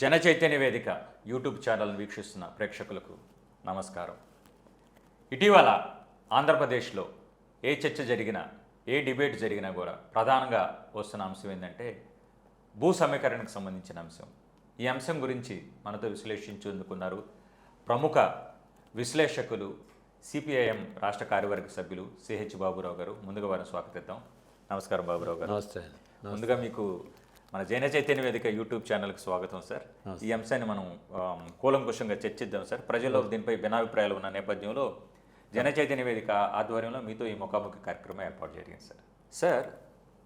జన చైతన్య వేదిక యూట్యూబ్ ఛానల్ని వీక్షిస్తున్న ప్రేక్షకులకు నమస్కారం. ఇటీవల ఆంధ్రప్రదేశ్లో ఏ చర్చ జరిగినా ఏ డిబేట్ జరిగినా కూడా ప్రధానంగా వస్తున్న అంశం ఏంటంటే భూ సమీకరణకు సంబంధించిన అంశం. ఈ అంశం గురించి మనతో విశ్లేషించేందుకున్నారు ప్రముఖ విశ్లేషకులు సిపిఐఎం రాష్ట్ర కార్యవర్గ సభ్యులు సిహెచ్ బాబురావు గారు. ముందుగా వారిని స్వాగతిద్దాం. నమస్కారం బాబురావు గారు. నమస్తే. ముందుగా మీకు మన జైన చైతన్య వేదిక యూట్యూబ్ ఛానల్కి స్వాగతం సార్. ఈ అంశాన్ని మనం కూలంకుషంగా చర్చిద్దాం సార్. ప్రజల్లో దీనిపై భిన్నాభిప్రాయాలు ఉన్న నేపథ్యంలో జన చైతన్య వేదిక ఆధ్వర్యంలో మీతో ఈ ముఖాముఖి కార్యక్రమం ఏర్పాటు జరిగింది సార్. సార్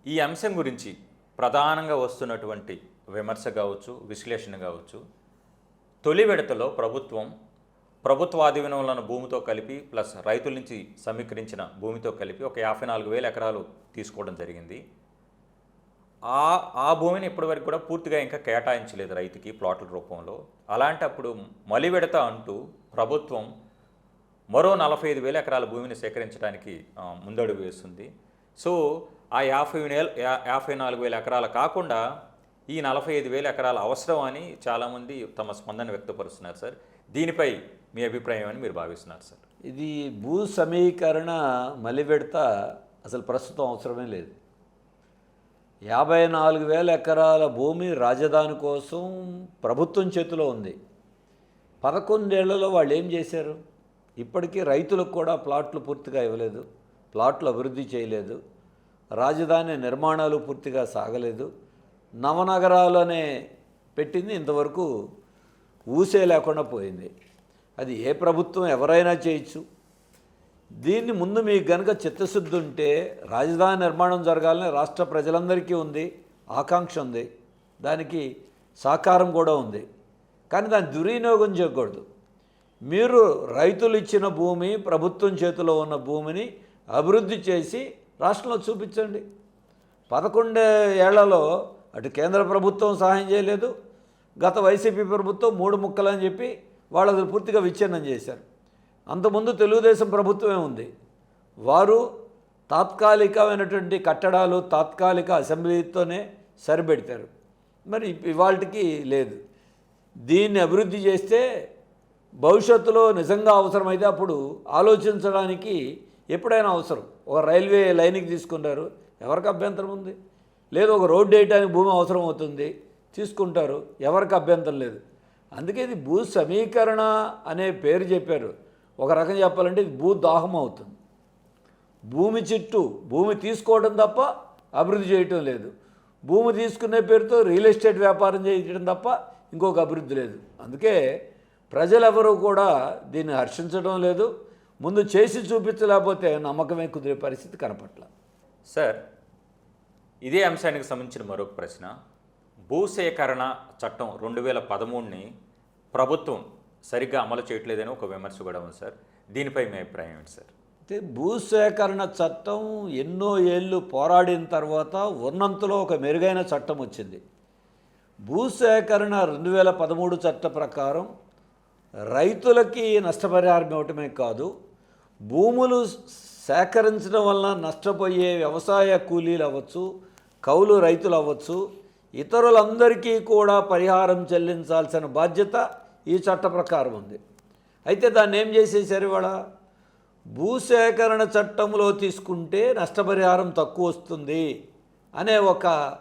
ఈ అంశం గురించి ప్రధానంగా వస్తున్నటువంటి విమర్శ కావచ్చు విశ్లేషణ కావచ్చు తొలి విడతలో ప్రభుత్వం ప్రభుత్వాధీనంలో ఉన్న భూమితో కలిపి ప్లస్ రైతుల నుంచి సమీకరించిన భూమితో కలిపి ఒక యాభై నాలుగు వేల ఎకరాలు తీసుకోవడం జరిగింది. ఆ ఆ భూమిని ఇప్పటివరకు కూడా పూర్తిగా ఇంకా కేటాయించలేదు రైతుకి ప్లాట్ల రూపంలో. అలాంటప్పుడు మలివిడత అంటూ ప్రభుత్వం మరో నలభై ఐదు వేల ఎకరాల భూమిని సేకరించడానికి ముందడుగు వేస్తుంది. సో ఆ యాభై వేల యాభై నాలుగు వేల ఎకరాలు కాకుండా ఈ నలభై ఐదు వేల ఎకరాల అవసరం అని చాలామంది తమ స్పందన వ్యక్తపరుస్తున్నారు సార్. దీనిపై మీ అభిప్రాయం అని మీరు భావిస్తున్నారు సార్. ఇది భూ సమీకరణ మలిబెడత అసలు ప్రస్తుతం అవసరమే లేదు. యాభై నాలుగు వేల ఎకరాల భూమి రాజధాని కోసం ప్రభుత్వం చేతిలో ఉంది. పదకొండేళ్ళలో వాళ్ళు ఏం చేశారు? ఇప్పటికీ రైతులకు కూడా ప్లాట్లు పూర్తిగా ఇవ్వలేదు ప్లాట్లు అభివృద్ధి చేయలేదు రాజధాని నిర్మాణాలు పూర్తిగా సాగలేదు. నవనగరాలనే పెట్టింది ఇంతవరకు ఊసే లేకుండా పోయింది. అది ఏ ప్రభుత్వం ఎవరైనా చేయొచ్చు. దీన్ని ముందు మీకు గనక చిత్తశుద్ధి ఉంటే రాజధాని నిర్మాణం జరగాలని రాష్ట్ర ప్రజలందరికీ ఉంది ఆకాంక్ష ఉంది దానికి సహకారం కూడా ఉంది. కానీ దాన్ని దుర్వినియోగం చేయకూడదు. మీరు రైతులు ఇచ్చిన భూమి ప్రభుత్వం చేతిలో ఉన్న భూమిని అభివృద్ధి చేసి రాష్ట్రంలో చూపించండి. పదకొండే ఏళ్ళలో అటు కేంద్ర ప్రభుత్వం సహాయం చేయలేదు గత వైసీపీ ప్రభుత్వం మూడు ముక్కలని చెప్పి వాళ్ళది పూర్తిగా విచ్ఛిన్నం చేశారు. అంతకుముందు తెలుగుదేశం ప్రభుత్వమే ఉంది. వారు తాత్కాలికమైనటువంటి కట్టడాలు తాత్కాలిక అసెంబ్లీతోనే సరిపెడతారు మరి ఇవాళకి లేదు. దీన్ని అభివృద్ధి చేస్తే భవిష్యత్తులో నిజంగా అవసరమైతే అప్పుడు ఆలోచించడానికి ఎప్పుడైనా అవసరం. ఒక రైల్వే లైన్కి తీసుకుంటారు ఎవరికి అభ్యంతరం ఉంది? లేదు ఒక రోడ్డు వేయడానికి భూమి అవసరం అవుతుంది తీసుకుంటారు ఎవరికి అభ్యంతరం లేదు. అందుకే ఇది భూ సమీకరణ అనే పేరు చెప్పారు. ఒక రకం చెప్పాలంటే ఇది భూ దాహం అవుతుంది. భూమి చుట్టూ భూమి తీసుకోవడం తప్ప అభివృద్ధి చేయటం లేదు. భూమి తీసుకునే పేరుతో రియల్ ఎస్టేట్ వ్యాపారం చేయడం తప్ప ఇంకొక అభివృద్ధి లేదు. అందుకే ప్రజలెవరూ కూడా దీన్ని హర్షించడం లేదు. ముందు చేసి చూపించలేకపోతే నమ్మకమే కుదిరే పరిస్థితి కనపట్ల. సార్ ఇదే అంశానికి సంబంధించిన మరొక ప్రశ్న. భూసేకరణ చట్టం రెండు వేల పదమూడుని ప్రభుత్వం సరిగ్గా అమలు చేయట్లేదని ఒక విమర్శ కూడా ఉంది సార్. దీనిపై మీ అభిప్రాయం ఏంటి సార్? అయితే భూసేకరణ చట్టం ఎన్నో ఏళ్ళు పోరాడిన తర్వాత ఉన్నంతలో ఒక మెరుగైన చట్టం వచ్చింది. భూసేకరణ రెండు వేల పదమూడు చట్ట ప్రకారం రైతులకి నష్టపరిహారం ఇవ్వటమే కాదు భూములు సేకరించడం వలన నష్టపోయే వ్యవసాయ కూలీలు అవ్వచ్చు కౌలు రైతులు అవ్వచ్చు ఇతరులందరికీ కూడా పరిహారం చెల్లించాల్సిన బాధ్యత ఈ చట్ట ప్రకారం ఉంది. అయితే దాన్ని ఏం చేసేసారు ఇవాళ? భూసేకరణ చట్టంలో తీసుకుంటే నష్టపరిహారం తక్కువ వస్తుంది అనే ఒక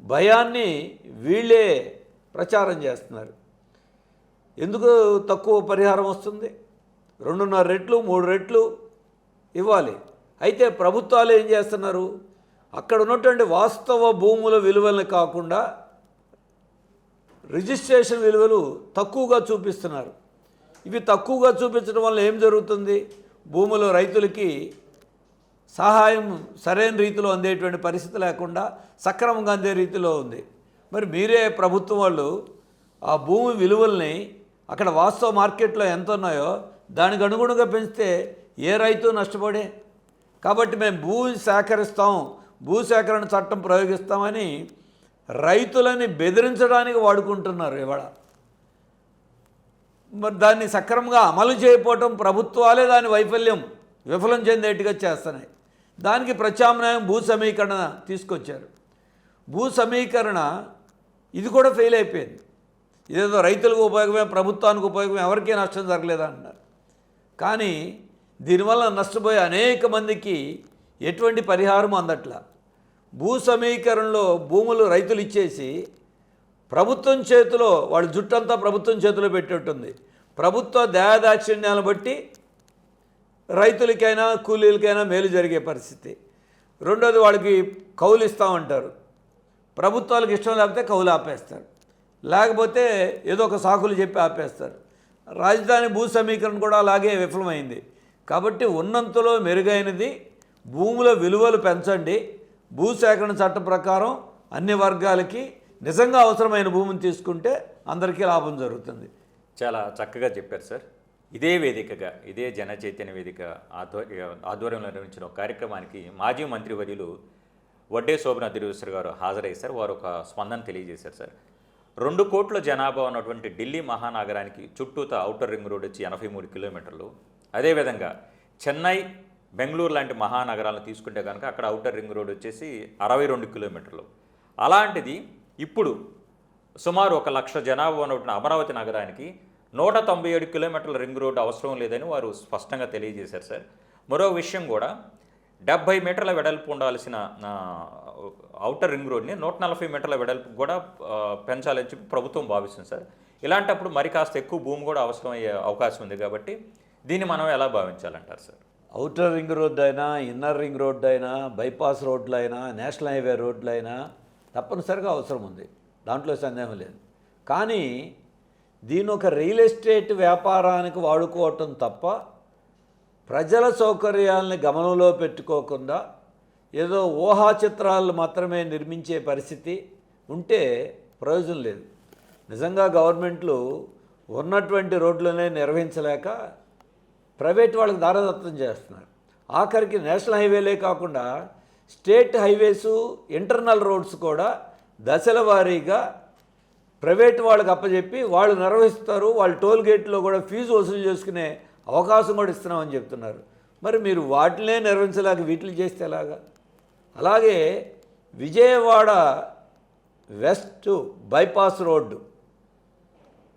భయాన్ని వీళ్ళే ప్రచారం చేస్తున్నారు. ఎందుకు తక్కువ పరిహారం వస్తుంది? రెండున్నర రెట్లు మూడు రెట్లు ఇవ్వాలి. అయితే ప్రభుత్వాలు ఏం చేస్తున్నారు? అక్కడ ఉన్నటువంటి వాస్తవ భూముల విలువలను కాకుండా రిజిస్ట్రేషన్ విలువలు తక్కువగా చూపిస్తున్నారు. ఇవి తక్కువగా చూపించడం వల్ల ఏం జరుగుతుంది? భూములు రైతులకి సహాయం సరైన రీతిలో అందేటువంటి పరిస్థితి లేకుండా సక్రమంగా అందే రీతిలో ఉంది. మరి మీరే ప్రభుత్వం వాళ్ళు ఆ భూమి విలువల్ని అక్కడ వాస్తవ మార్కెట్లో ఎంత ఉన్నాయో దానికి అనుగుణంగా పెంచితే ఏ రైతు నష్టపడే? కాబట్టి మేము భూ సేకరిస్తాం భూ సేకరణ చట్టం ప్రయోగిస్తామని రైతులని బెదిరించడానికి వాడుకుంటున్నారు ఇవాళ. మరి దాన్ని సక్రమంగా అమలు చేయకపోవటం ప్రభుత్వాలే దాని వైఫల్యం. విఫలం చెందేట్టుగా చేస్తున్నాయి. దానికి ప్రత్యామ్నాయం భూ సమీకరణ తీసుకొచ్చారు. భూ సమీకరణ ఇది కూడా ఫెయిల్ అయిపోయింది. ఇదేదో రైతులకు ఉపయోగమే ప్రభుత్వానికి ఉపయోగమే ఎవరికీ నష్టం జరగలేదా అన్నారు కానీ దీనివల్ల నష్టపోయే అనేక మందికి ఎటువంటి పరిహారం అందట్లా. భూ సమీకరణలో భూములు రైతులు ఇచ్చేసి ప్రభుత్వం చేతిలో వాళ్ళ జుట్టంతా ప్రభుత్వం చేతిలో పెట్టేట్టుంది. ప్రభుత్వ దయాదాక్షిణ్యాలను బట్టి రైతులకైనా కూలీలకైనా మేలు జరిగే పరిస్థితి. రెండోది వాళ్ళకి కౌలు ఇస్తామంటారు ప్రభుత్వాలకు ఇష్టం లేకపోతే కౌలు ఆపేస్తారు. లేకపోతే ఏదో ఒక సాకులు చెప్పి ఆపేస్తారు. రాజధాని భూ సమీకరణ కూడా అలాగే విఫలమైంది. కాబట్టి ఉన్నంతలో మెరుగైనది భూముల విలువలు పెంచండి. భూసేకరణ చట్టం ప్రకారం అన్ని వర్గాలకి నిజంగా అవసరమైన భూమిని తీసుకుంటే అందరికీ లాభం జరుగుతుంది. చాలా చక్కగా చెప్పారు సార్. ఇదే వేదికగా ఇదే జన చైతన్య వేదిక ఆధ్వర్య ఆధ్వర్యంలో నిర్వహించిన ఒక కార్యక్రమానికి మాజీ మంత్రివర్యులు వడ్డే శోభన దిరేశ్వర్ గారు హాజరయ్యారు సార్. వారు ఒక స్పందన తెలియజేశారు సార్. రెండు కోట్ల జనాభా ఉన్నటువంటి ఢిల్లీ మహానగరానికి చుట్టూత ఔటర్ రింగ్ రోడ్ వచ్చి ఎనభై మూడు కిలోమీటర్లు. అదేవిధంగా చెన్నై బెంగళూరు లాంటి మహానగరాలను తీసుకుంటే కనుక అక్కడ ఔటర్ రింగ్ రోడ్ వచ్చేసి అరవై రెండు కిలోమీటర్లు. అలాంటిది ఇప్పుడు సుమారు ఒక లక్ష జనాభా ఉన్నటువంటి అమరావతి నగరానికి నూట తొంభై ఏడు కిలోమీటర్ల రింగ్ రోడ్డు అవసరం లేదని వారు స్పష్టంగా తెలియజేశారు సార్. మరో విషయం కూడా డెబ్బై మీటర్ల వెడల్పు ఉండాల్సిన అవుటర్ రింగ్ రోడ్ని నూట నలభై మీటర్ల వెడల్పు కూడా పెంచాలని చెప్పి ప్రభుత్వం భావిస్తుంది సార్. ఇలాంటప్పుడు మరి కాస్త ఎక్కువ భూమి కూడా అవసరమయ్యే అవకాశం ఉంది కాబట్టి దీన్ని మనం ఎలా భావించాలంటారు సార్? అవుటర్ రింగ్ రోడ్డు అయినా ఇన్నర్ రింగ్ రోడ్డు అయినా బైపాస్ రోడ్లు అయినా నేషనల్ హైవే రోడ్లు అయినా తప్పనిసరిగా అవసరం ఉంది. దాంట్లో సందేహం లేదు. కానీ దీని ఒక రియల్ ఎస్టేట్ వ్యాపారానికి వాడుకోవటం తప్ప ప్రజల సౌకర్యాలని గమనంలో పెట్టుకోకుండా ఏదో ఊహా చిత్రాలు మాత్రమే నిర్మించే పరిస్థితి ఉంటే ప్రయోజనం లేదు. నిజంగా గవర్నమెంట్లు ఉన్నటువంటి రోడ్లనే నిర్వహించలేక ప్రైవేట్ వాళ్ళకి దారదత్తం చేస్తున్నారు. ఆఖరికి నేషనల్ హైవేలే కాకుండా స్టేట్ హైవేసు ఇంటర్నల్ రోడ్స్ కూడా దశల వారీగా ప్రైవేట్ వాళ్ళకి అప్పచెప్పి వాళ్ళు నిర్వహిస్తారు. వాళ్ళు టోల్ గేట్లో కూడా ఫీజు వసూలు చేసుకునే అవకాశం కూడా ఇస్తున్నామని చెప్తున్నారు. మరి మీరు వాటినే నిర్వహించలేక వీటిని చేస్తే ఎలాగా? అలాగే విజయవాడ వెస్ట్ బైపాస్ రోడ్డు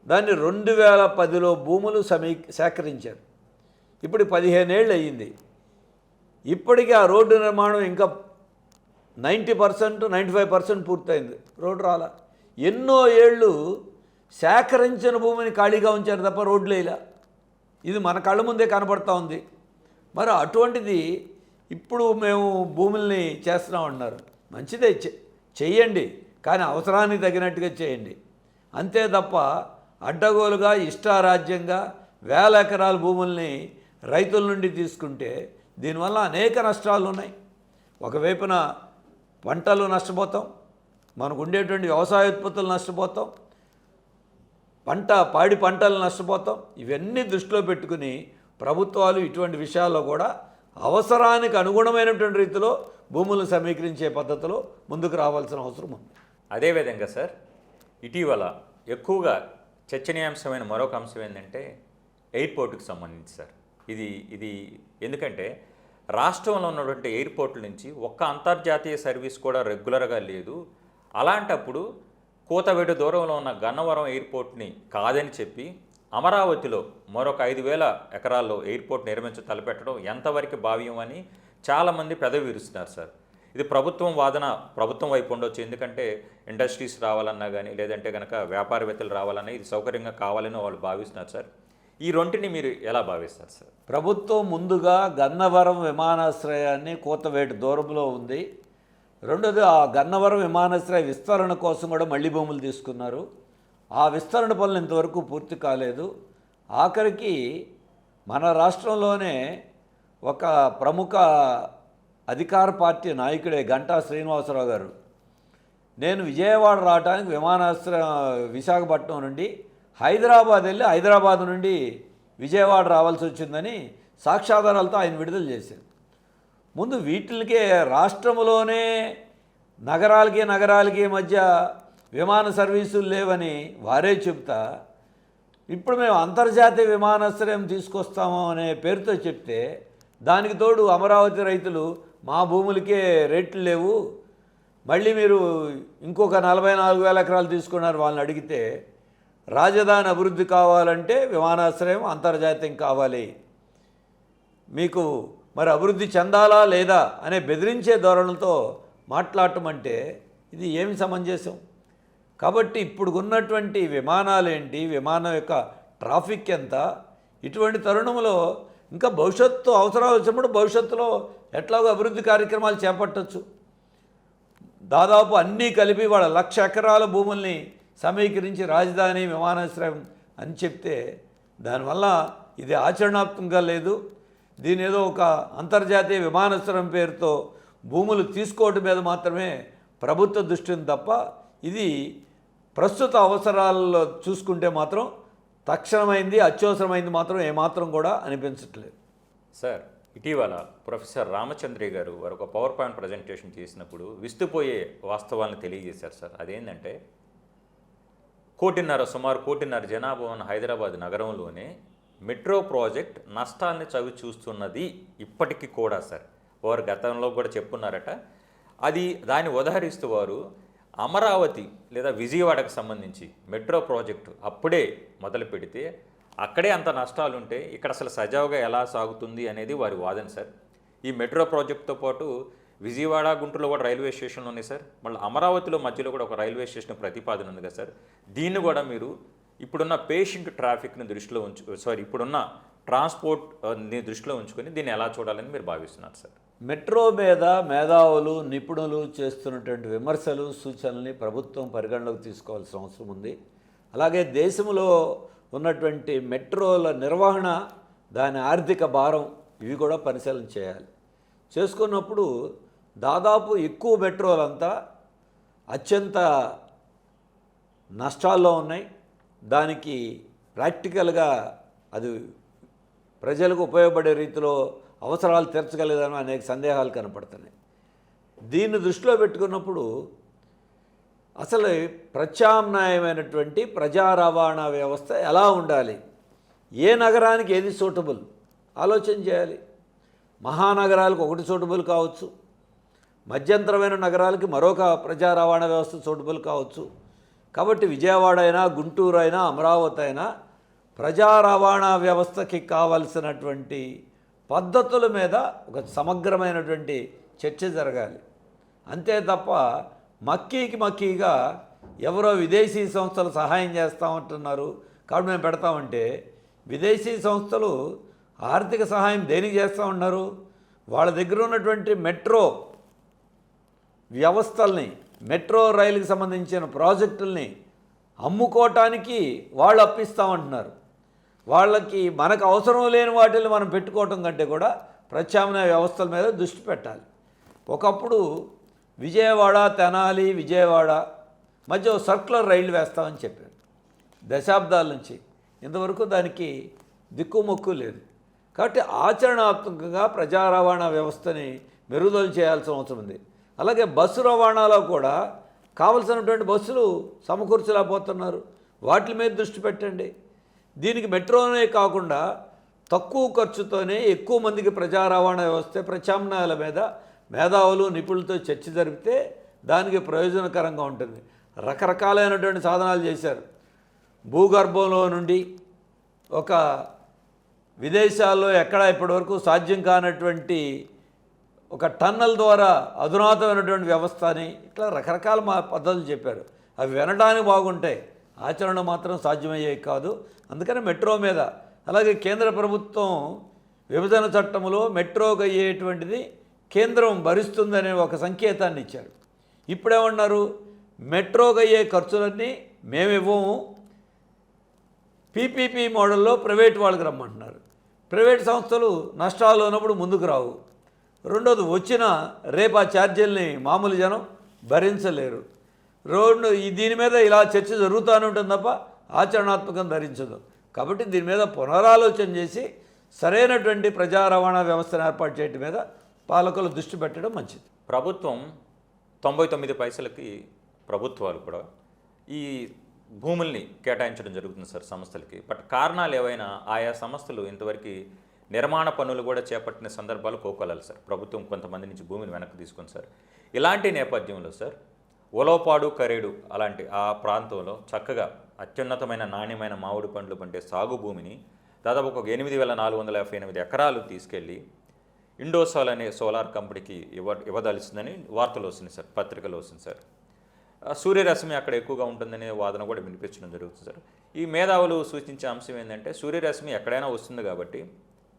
దాన్ని రెండు వేల పదిలో భూములు సమీ సేకరించారు. ఇప్పుడు పదిహేనేళ్ళు అయ్యింది ఇప్పటికీ ఆ రోడ్డు నిర్మాణం ఇంకా ninety percent ninety five percent పూర్తయింది. రోడ్డు రాలా. ఎన్నో ఏళ్ళు సేకరించిన భూమిని ఖాళీగా ఉంచారు తప్ప రోడ్లు వేయలా ఇది మన కళ్ళ ముందే కనపడతా ఉంది. మరి అటువంటిది ఇప్పుడు మేము భూముల్ని చేస్తున్నామన్నారు మంచిదే. చె- చెయ్యండి. కానీ అవసరానికి తగినట్టుగా చేయండి. అంతే తప్ప అడ్డగోలుగా ఇష్టారాజ్యంగా వేల ఎకరాల భూముల్ని రైతుల నుండి తీసుకుంటే దీనివల్ల అనేక నష్టాలు ఉన్నాయి. ఒకవైపున పంటలు నష్టపోతాం మనకు ఉండేటువంటి వ్యవసాయ ఉత్పత్తులు నష్టపోతాం పంట పాడి పంటలు నష్టపోతాం. ఇవన్నీ దృష్టిలో పెట్టుకుని ప్రభుత్వాలు ఇటువంటి విషయాల్లో కూడా అవసరానికి అనుగుణమైనటువంటి రీతిలో భూములను సమీకరించే పద్ధతిలో ముందుకు రావాల్సిన అవసరం ఉంది. అదేవిధంగా సార్ ఇటీవల ఎక్కువగా చర్చనీయాంశమైన మరొక అంశం ఏంటంటే ఎయిర్పోర్ట్కి సంబంధించి సార్. ఇది ఇది ఎందుకంటే రాష్ట్రంలో ఉన్నటువంటి ఎయిర్పోర్ట్ల నుంచి ఒక్క అంతర్జాతీయ సర్వీస్ కూడా రెగ్యులర్గా లేదు. అలాంటప్పుడు కూతవేడు దూరంలో ఉన్న గన్నవరం ఎయిర్పోర్ట్ని కాదని చెప్పి అమరావతిలో మరొక ఐదు వేల ఎకరాల్లో ఎయిర్పోర్ట్ నిర్మించ తలపెట్టడం ఎంతవరకు భావ్యం అని చాలామంది పెదవి విరుస్తున్నారు సార్. ఇది ప్రభుత్వం వాదన ప్రభుత్వం వైపు ఉండొచ్చు. ఎందుకంటే ఇండస్ట్రీస్ రావాలన్నా కానీ లేదంటే కనుక వ్యాపారవేత్తలు రావాలన్నా ఇది సౌకర్యంగా కావాలని వాళ్ళు భావిస్తున్నారు సార్. ఈ రెంటిని మీరు ఎలా భావిస్తారు సార్? ప్రభుత్వం ముందుగా గన్నవరం విమానాశ్రయాన్ని కూతవేటు దూరంలో ఉంది. రెండోది ఆ గన్నవరం విమానాశ్రయ విస్తరణ కోసం కూడా మళ్ళీ భూములు తీసుకున్నారు. ఆ విస్తరణ పనులు ఇంతవరకు పూర్తి కాలేదు. ఆఖరికి మన రాష్ట్రంలోనే ఒక ప్రముఖ అధికార పార్టీ నాయకుడే గంటా శ్రీనివాసరావు గారు. నేను విజయవాడ రావడానికి విమానాశ్రయం విశాఖపట్నం నుండి హైదరాబాద్ వెళ్ళి హైదరాబాద్ నుండి విజయవాడ రావాల్సి వచ్చిందని సాక్ష్యాధారాలతో ఆయన విడుదల చేశారు. ముందు వీటికే రాష్ట్రంలోనే నగరాలకి నగరాలకి మధ్య విమాన సర్వీసులు లేవని వారే చెప్తా ఇప్పుడు మేము అంతర్జాతీయ విమానాశ్రయం తీసుకొస్తాము అనే పేరుతో చెప్తే దానికి తోడు అమరావతి రైతులు మా భూములకే రేట్లు లేవు. మళ్ళీ మీరు ఇంకొక నలభై నాలుగు వేల ఎకరాలు తీసుకున్నారు వాళ్ళని అడిగితే రాజధాని అభివృద్ధి కావాలంటే విమానాశ్రయం అంతర్జాతీయం కావాలి. మీకు మరి అభివృద్ధి చెందాలా లేదా అనే బెదిరించే ధోరణులతో మాట్లాడటం అంటే ఇది ఏమి సమంజసం? కాబట్టి ఇప్పుడు ఉన్నటువంటి విమానాలు ఏంటి విమానం యొక్క ట్రాఫిక్ ఎంత? ఇటువంటి తరుణంలో ఇంకా భవిష్యత్తు అవసరాలు వచ్చినప్పుడు భవిష్యత్తులో ఎట్లాగో అభివృద్ధి కార్యక్రమాలు చేపట్టచ్చు. దాదాపు అన్నీ కలిపి వాళ్ళ లక్ష ఎకరాల భూముల్ని సమీకరించి రాజధాని విమానాశ్రయం అని చెప్తే దానివల్ల ఇది ఆచరణాత్మకంగా లేదు. దీని ఏదో ఒక అంతర్జాతీయ విమానాశ్రయం పేరుతో భూములు తీసుకోవడం మీద మాత్రమే ప్రభుత్వ దృష్టిని తప్ప ఇది ప్రస్తుత అవసరాల్లో చూసుకుంటే మాత్రం తక్షణమైంది అత్యవసరమైంది మాత్రం ఏమాత్రం కూడా అనిపించట్లేదు. సార్ ఇటీవల ప్రొఫెసర్ రామచంద్రి గారు వారు ఒక పవర్ పాయింట్ ప్రజెంటేషన్ చేసినప్పుడు విస్తుపోయే వాస్తవాలను తెలియజేశారు సార్. అదేంటంటే కోటిన్నర సుమారు కోటిన్నర జనాభా ఉన్న హైదరాబాద్ నగరంలోనే మెట్రో ప్రాజెక్ట్ నష్టాన్ని చవి చూస్తున్నది ఇప్పటికీ కూడా సార్. వారు గతంలో కూడా చెప్పున్నారట. అది దాన్ని ఉదహరిస్తూ వారు అమరావతి లేదా విజయవాడకు సంబంధించి మెట్రో ప్రాజెక్టు అప్పుడే మొదలు పెడితే అక్కడే అంత నష్టాలు ఉంటే ఇక్కడ అసలు సజావుగా ఎలా సాగుతుంది అనేది వారి వాదన సార్. ఈ మెట్రో ప్రాజెక్టుతో పాటు విజయవాడ గుంటూరులో కూడా రైల్వే స్టేషన్లు ఉన్నాయి సార్. మళ్ళీ అమరావతిలో మధ్యలో కూడా ఒక రైల్వే స్టేషన్ ప్రతిపాదన ఉంది కదా సార్. దీన్ని కూడా మీరు ఇప్పుడున్న పేషెంట్ ట్రాఫిక్ని దృష్టిలో ఉంచు సారీ ఇప్పుడున్న ట్రాన్స్పోర్ట్ దృష్టిలో ఉంచుకొని దీన్ని ఎలా చూడాలని మీరు భావిస్తున్నారు సార్? మెట్రో మీద మేధావులు నిపుణులు చేస్తున్నటువంటి విమర్శలు సూచనల్ని ప్రభుత్వం పరిగణలోకి తీసుకోవాల్సిన అవసరం ఉంది. అలాగే దేశంలో ఉన్నటువంటి మెట్రోల నిర్వహణ దాని ఆర్థిక భారం ఇవి కూడా పరిశీలన చేయాలి. చేసుకున్నప్పుడు దాదాపు ఎక్కువ మెట్రోలంతా అత్యంత నష్టాల్లో ఉన్నాయి. దానికి ప్రాక్టికల్గా అది ప్రజలకు ఉపయోగపడే రీతిలో అవసరాలు తీర్చగలదని అనేక సందేహాలు కనపడుతున్నాయి. దీన్ని దృష్టిలో పెట్టుకున్నప్పుడు అసలు ప్రత్యామ్నాయమైనటువంటి ప్రజా రవాణా వ్యవస్థ ఎలా ఉండాలి? ఏ నగరానికి ఏది సూటబుల్? ఆలోచన చేయాలి. మహానగరాలకు ఒకటి సూటబుల్ కావచ్చు. మధ్యంతరమైన నగరాలకి మరొక ప్రజా రవాణా వ్యవస్థ సూటబుల్ కావచ్చు. కాబట్టి విజయవాడ అయినా గుంటూరు అయినా అమరావతి అయినా ప్రజా రవాణా వ్యవస్థకి కావలసినటువంటి పద్ధతుల మీద ఒక సమగ్రమైనటువంటి చర్చ జరగాలి. అంతే తప్ప మక్కీకి మక్కీగా ఎవరో విదేశీ సంస్థలు సహాయం చేస్తామంటున్నారు. కాబట్టి మేము పెడతామంటే విదేశీ సంస్థలు ఆర్థిక సహాయం దేనికి చేస్తూ ఉన్నారు వాళ్ళ దగ్గర ఉన్నటువంటి మెట్రో వ్యవస్థల్ని మెట్రో రైలుకి సంబంధించిన ప్రాజెక్టుల్ని అమ్ముకోవటానికి వాళ్ళు అప్పిస్తామంటున్నారు. వాళ్ళకి మనకు అవసరం లేని వాటిని మనం పెట్టుకోవటం కంటే కూడా ప్రత్యామ్నాయ వ్యవస్థల మీద దృష్టి పెట్టాలి. ఒకప్పుడు విజయవాడ తెనాలి విజయవాడ మధ్య సర్కులర్ రైలు వేస్తామని చెప్పారు. దశాబ్దాల నుంచి. ఇంతవరకు దానికి దిక్కుమొక్కు లేదు. కాబట్టి ఆచరణాత్మకంగా ప్రజా రవాణా వ్యవస్థని మెరుగుదల చేయాల్సిన అవసరం ఉంది. అలాగే బస్సు రవాణాలో కూడా కావలసినటువంటి బస్సులు సమకూర్చలేకపోతున్నారు. వాటి మీద దృష్టి పెట్టండి. దీనికి మెట్రోనే కాకుండా తక్కువ ఖర్చుతోనే ఎక్కువ మందికి ప్రజా రవాణా వ్యవస్థ ప్రత్యామ్నాయాల మీద మేధావులు నిపుణులతో చర్చ జరిపితే దానికి ప్రయోజనకరంగా ఉంటుంది. రకరకాలైనటువంటి సాధనాలు చేశారు. భూగర్భంలో నుండి ఒక విదేశాల్లో ఎక్కడ ఇప్పటివరకు సాధ్యం కానటువంటి ఒక టన్నల్ ద్వారా అధునాతమైనటువంటి వ్యవస్థ అని ఇట్లా రకరకాల మా పద్ధతులు చెప్పారు. అవి వినడానికి బాగుంటాయి. ఆచరణ మాత్రం సాధ్యమయ్యేవి కాదు. అందుకని మెట్రో మీద అలాగే కేంద్ర ప్రభుత్వం విభజన చట్టంలో మెట్రోకి అయ్యేటువంటిది కేంద్రం భరిస్తుందనే ఒక సంకేతాన్ని ఇచ్చారు. ఇప్పుడేమన్నారు? మెట్రోకి అయ్యే ఖర్చులన్నీ మేము ఇవ్వము. పీపీపీ మోడల్లో ప్రైవేట్ వాళ్ళకి రమ్మంటున్నారు. ప్రైవేట్ సంస్థలు నష్టాలు ఉన్నప్పుడు ముందుకు రావు. రెండోది వచ్చిన రేపు ఆ ఛార్జీలని మామూలు జనం భరించలేరు. రెండు దీని మీద ఇలా చర్చ జరుగుతూనే ఉంటుంది తప్ప ఆచరణాత్మకం ధరించదు. కాబట్టి దీని మీద పునరాలోచన చేసి సరైనటువంటి ప్రజా రవాణా వ్యవస్థను ఏర్పాటు చేయడం మీద పాలకులు దృష్టి పెట్టడం మంచిది. ప్రభుత్వం తొంభై తొమ్మిది పైసలకి ప్రభుత్వాలు కూడా ఈ భూముల్ని కేటాయించడం జరుగుతుంది సార్ సంస్థలకి. బట్ కారణాలు ఏవైనా ఆయా సంస్థలు ఇంతవరకు నిర్మాణ పనులు కూడా చేపట్టిన సందర్భాలు కోకొలాలి సార్. ప్రభుత్వం కొంతమంది నుంచి భూమిని వెనక్కి తీసుకుంది సార్. ఇలాంటి నేపథ్యంలో సార్ ఒలోపాడు కరేడు అలాంటి ఆ ప్రాంతంలో చక్కగా అత్యున్నతమైన నాణ్యమైన మామిడి పండ్లు పండే సాగు భూమిని దాదాపు ఒక ఎనిమిది వేల నాలుగు వందల యాభై ఎనిమిది ఎకరాలు తీసుకెళ్ళి ఇండోసాల్ అనే సోలార్ కంపెనీకి ఇవ్వ ఇవ్వదలిసిందని వార్తలు వస్తుంది సార్ పత్రికలు వస్తుంది సార్. సూర్యరశ్మి అక్కడ ఎక్కువగా ఉంటుందనే వాదన కూడా వినిపించడం జరుగుతుంది సార్. ఈ మేధావులు సూచించే అంశం ఏంటంటే సూర్యరశ్మి ఎక్కడైనా వస్తుంది కాబట్టి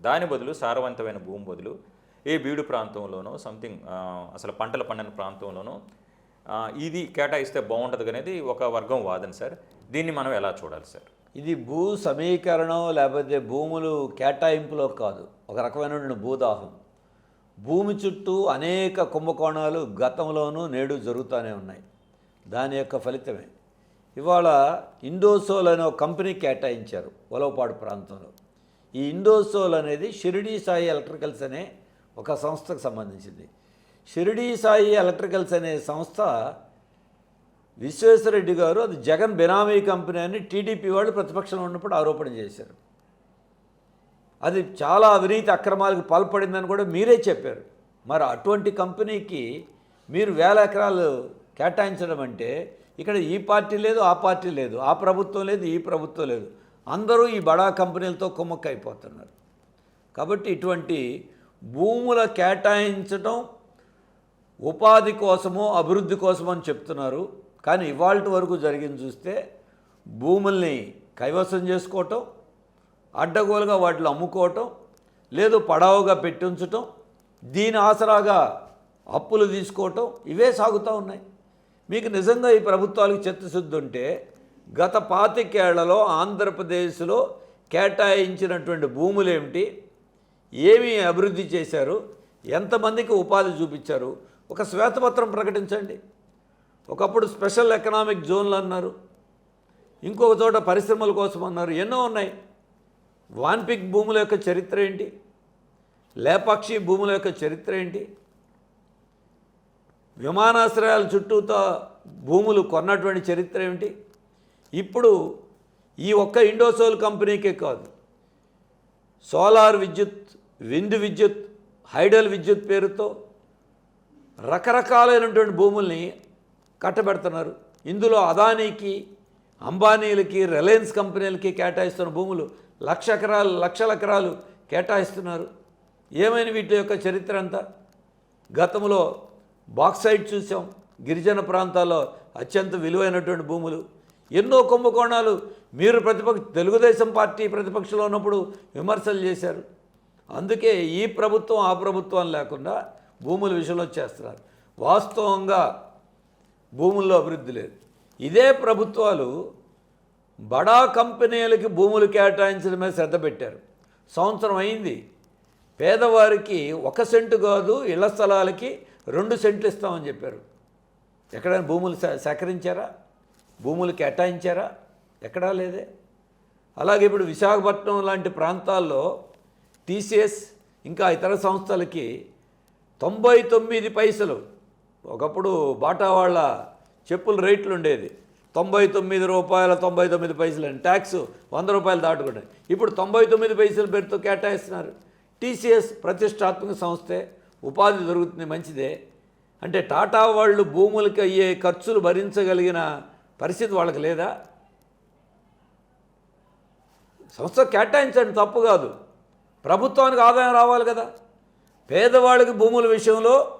దాని బదులు సారవంతమైన భూమి బదులు ఏ బీడు ప్రాంతంలోనో సంథింగ్ అసలు పంటలు పండిన ప్రాంతంలోనో ఇది కేటాయిస్తే బాగుంటుంది అనేది ఒక వర్గం వాదన సార్. దీన్ని మనం ఎలా చూడాలి సార్? ఇది భూ సమీకరణం లేకపోతే భూములు కేటాయింపులో కాదు. ఒక రకమైనటువంటి భూదాహం. భూమి చుట్టూ అనేక కుంభకోణాలు గతంలోనూ నేడు జరుగుతూనే ఉన్నాయి. దాని యొక్క ఫలితమే. ఇవాళ ఇండోసోల్ అనే ఒక కంపెనీ కేటాయించారు ఒలవపాడు ప్రాంతంలో. ఈ ఇండోసోల్ అనేది షిరిడీ సాయి ఎలక్ట్రికల్స్ అనే ఒక సంస్థకు సంబంధించింది. షిరిడీ సాయి ఎలక్ట్రికల్స్ అనే సంస్థ విశ్వేశ్వరరెడ్డి గారు అది జగన్ బెనామీ కంపెనీ అని టీడీపీ వాళ్ళు ప్రతిపక్షంలో ఉన్నప్పుడు ఆరోపణ చేశారు. అది చాలా అవినీతి అక్రమాలకు పాల్పడిందని కూడా మీరే చెప్పారు. మరి అటువంటి కంపెనీకి మీరు వేల ఎకరాలు కేటాయించడం అంటే ఇక్కడ ఈ పార్టీ లేదు ఆ పార్టీ లేదు ఆ ప్రభుత్వం లేదు ఈ ప్రభుత్వం లేదు. అందరూ ఈ బడా కంపెనీలతో కుమ్మక్క అయిపోతున్నారు. కాబట్టి ఇటువంటి భూముల కేటాయించడం ఉపాధి కోసమో అభివృద్ధి కోసమో అని చెప్తున్నారు. కానీ ఇవాళ వరకు జరిగింది చూస్తే భూముల్ని కైవసం చేసుకోవటం అడ్డగోలుగా వాటిలో అమ్ముకోవటం లేదు పడావుగా పెట్టి ఉంచటం దీని ఆసరాగా అప్పులు తీసుకోవటం ఇవే సాగుతూ ఉన్నాయి. మీకు నిజంగా ఈ ప్రభుత్వాలకు చిత్తశుద్ధి ఉంటే గత పాతికేళ్ళలో ఆంధ్రప్రదేశ్లో కేటాయించినటువంటి భూములు ఏమిటి ఏమి అభివృద్ధి చేశారు? ఎంతమందికి ఉపాధి చూపించారు? ఒక శ్వేతపత్రం ప్రకటించండి. ఒకప్పుడు స్పెషల్ ఎకనామిక్ జోన్లు అన్నారు. ఇంకొక చోట పరిశ్రమల కోసం అన్నారు. ఎన్నో ఉన్నాయి. వాన్పిక్ భూముల యొక్క చరిత్ర ఏంటి? లేపాక్షి భూముల యొక్క చరిత్ర ఏంటి? విమానాశ్రయాల చుట్టూతో భూములు కొన్నటువంటి చరిత్ర ఏమిటి? ఇప్పుడు ఈ ఒక్క ఇండోసోల్ కంపెనీకే కాదు. సోలార్ విద్యుత్ విండ్ విద్యుత్ హైడల్ విద్యుత్ పేరుతో రకరకాలైనటువంటి భూముల్ని కట్టబెడుతున్నారు. ఇందులో అదానీకి అంబానీలకి రిలయన్స్ కంపెనీలకి కేటాయిస్తున్న భూములు లక్ష ఎకరాలు లక్షల ఎకరాలు కేటాయిస్తున్నారు. ఏమైనా వీటి యొక్క చరిత్ర అంతా? గతంలో బాక్సైట్ చూసాం. గిరిజన ప్రాంతాల్లో అత్యంత విలువైనటువంటి భూములు. ఎన్నో కుంభకోణాలు. మీరు ప్రతిపక్ష తెలుగుదేశం పార్టీ ప్రతిపక్షంలో ఉన్నప్పుడు విమర్శలు చేశారు. అందుకే ఈ ప్రభుత్వం ఆ ప్రభుత్వం లేకుండా భూముల విషయంలో చేస్తున్నారు. వాస్తవంగా భూముల్లో అభివృద్ధి లేదు. ఇదే ప్రభుత్వాలు బడా కంపెనీలకి భూములు కేటాయించడం మీద శ్రద్ధ పెట్టారు. సంవత్సరం అయింది. పేదవారికి ఒక సెంటు కాదు ఇళ్ళ స్థలాలకి రెండు సెంట్లు ఇస్తామని చెప్పారు. ఎక్కడైనా భూములు సేకరించారా? భూములు కేటాయించారా? ఎక్కడా లేదే. అలాగే ఇప్పుడు విశాఖపట్నం లాంటి ప్రాంతాల్లో టీసీఎస్ ఇంకా ఇతర సంస్థలకి తొంభై తొమ్మిది పైసలు ఒకప్పుడు బాటా వాళ్ళ చెప్పుల రేట్లు ఉండేది. తొంభై తొమ్మిది రూపాయల తొంభై తొమ్మిది పైసలు అని. ట్యాక్స్ వంద రూపాయలు దాటుకుంటాయి ఇప్పుడు తొంభై తొమ్మిది పైసలు పేరుతో కేటాయిస్తున్నారు. టీసీఎస్ ప్రతిష్టాత్మక సంస్థే ఉపాధి దొరుకుతుంది మంచిదే. అంటే టాటా వాళ్ళు భూములకి అయ్యే ఖర్చులు భరించగలిగిన పరిస్థితి వాళ్ళకి లేదా? సంస్థ కేటాయించండి తప్పు కాదు. ప్రభుత్వానికి ఆదాయం రావాలి కదా. పేదవాళ్ళకి భూముల విషయంలో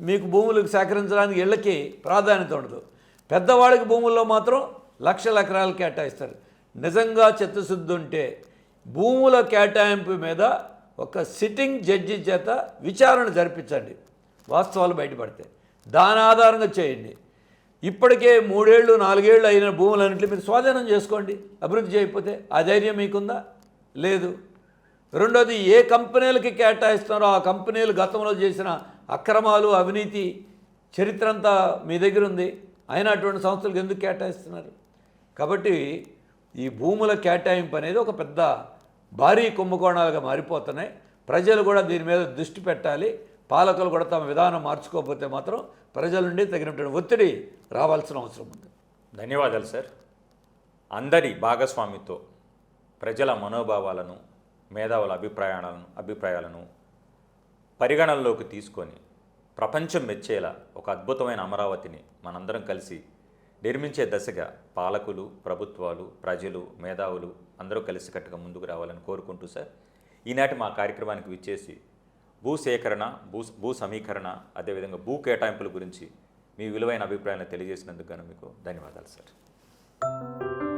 మీకు భూములకు సేకరించడానికి ఇళ్ళకి ప్రాధాన్యత ఉండదు. పెద్దవాళ్ళకి భూముల్లో మాత్రం లక్షల ఎకరాలు కేటాయిస్తారు. నిజంగా చిత్తశుద్ధి ఉంటే భూముల కేటాయింపు మీద ఒక సిట్టింగ్ జడ్జి చేత విచారణ జరిపించండి. వాస్తవాలు బయటపడతాయి. దాని ఆధారంగా చేయండి. ఇప్పటికే మూడేళ్ళు నాలుగేళ్ళు అయిన భూములన్నింటి మీరు స్వాధీనం చేసుకోండి. అభివృద్ధి చేయకపోతే ఆ ధైర్యం మీకుందా? లేదు. రెండోది ఏ కంపెనీలకి కేటాయిస్తున్నారో ఆ కంపెనీలు గతంలో చేసిన అక్రమాలు అవినీతి చరిత్ర అంతా మీ దగ్గర ఉంది. అయినా అటువంటి సంస్థలకు ఎందుకు కేటాయిస్తున్నారు? కాబట్టి ఈ భూముల కేటాయింపు అనేది ఒక పెద్ద భారీ కుంభకోణాలుగా మారిపోతున్నాయి. ప్రజలు కూడా దీని మీద దృష్టి పెట్టాలి. పాలకులు కూడా తమ విధానం మార్చుకోకపోతే మాత్రం ప్రజల నుండి తగినటువంటి ఒత్తిడి రావాల్సిన అవసరం ఉంది. ధన్యవాదాలు సార్. అందరి భాగస్వామితో ప్రజల మనోభావాలను మేధావుల అభిప్రాయాలను అభిప్రాయాలను పరిగణనలోకి తీసుకొని ప్రపంచం మెచ్చేలా ఒక అద్భుతమైన అమరావతిని మనందరం కలిసి నిర్మించే దశగా పాలకులు ప్రభుత్వాలు ప్రజలు మేధావులు అందరూ కలిసికట్టుగా ముందుకు రావాలని కోరుకుంటూ సార్. ఈనాటి మా కార్యక్రమానికి విచ్చేసి భూ సేకరణ భూ భూ సమీకరణ అదేవిధంగా భూ కేటాయింపుల గురించి మీ విలువైన అభిప్రాయాలను తెలియజేసినందుకు గాను మీకు ధన్యవాదాలు సార్.